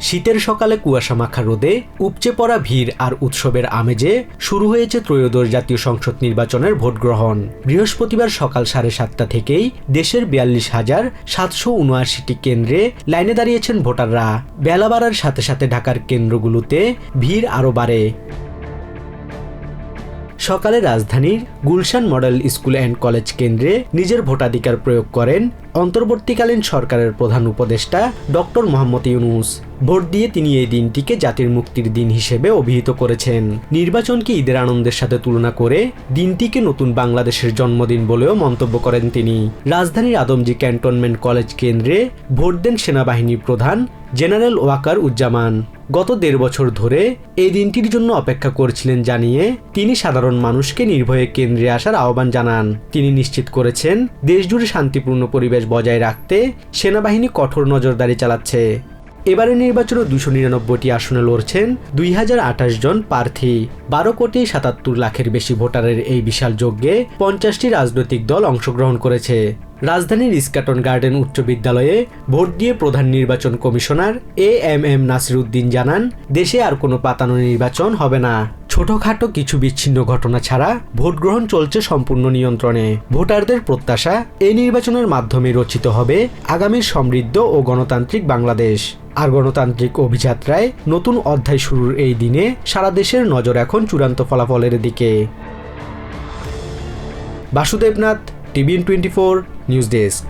শীতের সকালে কুয়াশা মাখা রোদে উপচে পড়া ভিড় আর উৎসবের আমেজে শুরু হয়েছে ত্রয়োদশ জাতীয় সংসদ নির্বাচনের ভোট গ্রহণ। বৃহস্পতিবার সকাল সাড়ে সাতটা থেকেই দেশের বিয়াল্লিশ হাজার সাতশো উনআশিটি কেন্দ্রে লাইনে দাঁড়িয়েছেন ভোটাররা। বেলা বাড়ার সাথে সাথে ঢাকার কেন্দ্রগুলোতে ভিড় আরও বাড়ে। সকালে রাজধানীর Gulshan model school and college কেন্দ্রে নিজের ভোটাধিকার প্রয়োগ করেন অন্তর্বর্তীকালীন সরকারের প্রধান উপদেষ্টা ডক্টর মোহাম্মদ ইউনুস। ভোট দিয়ে তিনি এই দিনটিকে জাতির মুক্তির দিন হিসেবে অভিহিত করেছেন। নির্বাচনকে ঈদের আনন্দের সাথে তুলনা করে দিনটিকে নতুন বাংলাদেশের জন্মদিন বলেও মন্তব্য করেন তিনি। রাজধানীর আদমজি ক্যান্টনমেন্ট কলেজ কেন্দ্রে ভোট দেন সেনাবাহিনীর প্রধান জেনারেল ওয়াকার উজ্জামান, গত দেড় বছর ধরে এই দিনটির জন্য অপেক্ষা করছিলেন জানিয়ে তিনি সাধারণ মানুষকে নির্ভয়ে কেন্দ্রে আসার আহ্বান জানান। তিনি নিশ্চিত করেছেন, দেশজুড়ে শান্তিপূর্ণ পরিবেশ বজায় রাখতে সেনাবাহিনী কঠোর নজরদারি চালাচ্ছে। এবারে নির্বাচনে দুশো নিরানব্বইটি আসনে লড়ছেন দুই হাজার আঠাশ জন প্রার্থী। বারো কোটি সাতাত্তর লাখের বেশি ভোটারের এই বিশাল যজ্ঞে পঞ্চাশটি রাজনৈতিক দল অংশগ্রহণ করেছে। রাজধানীর ইস্কাটন গার্ডেন উচ্চ বিদ্যালয়ে ভোট দিয়ে প্রধান নির্বাচন commissioner A M M Nasir Uddin জানান, দেশে আর কোনো পাতানো নির্বাচন হবে না। ছোটখাটো কিছু বিচ্ছিন্ন ঘটনা ছাড়া ভোট গ্রহণ চলছে সম্পূর্ণ নিয়ন্ত্রণে। ভোটারদের প্রত্যাশা এই নির্বাচনের মাধ্যমে রচিত হবে আগামীর সমৃদ্ধ ও গণতান্ত্রিক বাংলাদেশ। আর গণতান্ত্রিক অভিযাত্রায় নতুন অধ্যায় শুরুর এই দিনে সারা দেশের নজর এখন চূড়ান্ত ফলাফলের দিকে। Basudebnath TVN twenty four news desk